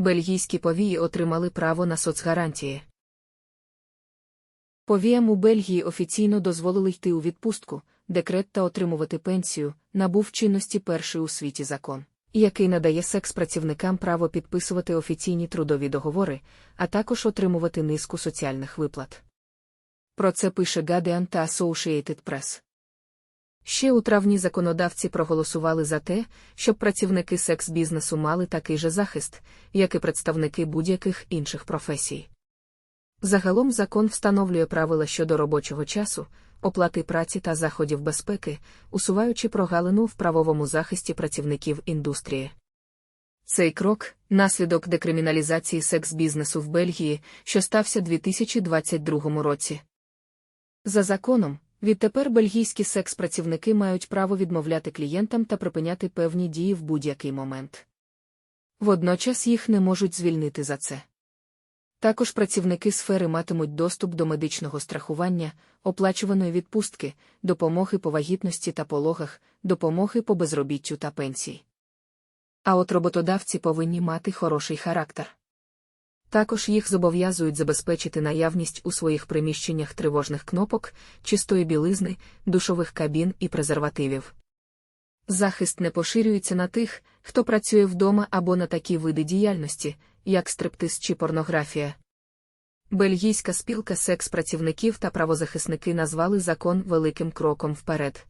Бельгійські повії отримали право на соцгарантії. Повіям у Бельгії офіційно дозволили йти у відпустку, декрет та отримувати пенсію, набув чинності перший у світі закон, який надає секс-працівникам право підписувати офіційні трудові договори, а також отримувати низку соціальних виплат. Про це пише Guardian та Associated Press. Ще у травні законодавці проголосували за те, щоб працівники секс-бізнесу мали такий же захист, як і представники будь-яких інших професій. Загалом закон встановлює правила щодо робочого часу, оплати праці та заходів безпеки, усуваючи прогалину в правовому захисті працівників індустрії. Цей крок наслідок декриміналізації секс-бізнесу в Бельгії, що стався 2022 році. За законом, відтепер бельгійські секс-працівники мають право відмовляти клієнтам та припиняти певні дії в будь-який момент. Водночас їх не можуть звільнити за це. Також працівники сфери матимуть доступ до медичного страхування, оплачуваної відпустки, допомоги по вагітності та пологах, допомоги по безробіттю та пенсій. А от роботодавці повинні мати хороший характер. Також їх зобов'язують забезпечити наявність у своїх приміщеннях тривожних кнопок, чистої білизни, душових кабін і презервативів. Захист не поширюється на тих, хто працює вдома або на такі види діяльності, як стриптиз чи порнографія. Бельгійська спілка секс-працівників та правозахисники назвали закон великим кроком вперед.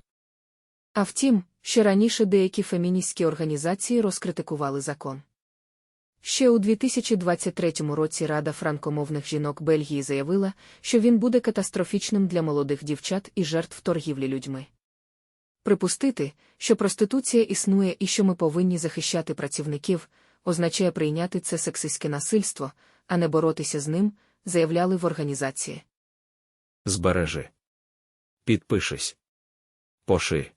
А втім, ще раніше деякі феміністські організації розкритикували закон. Ще у 2023 році Рада франкомовних жінок Бельгії заявила, що він буде катастрофічним для молодих дівчат і жертв торгівлі людьми. Припустити, що проституція існує і що ми повинні захищати працівників, означає прийняти це сексистське насильство, а не боротися з ним, заявляли в організації. Збережи. Підпишись. Поши.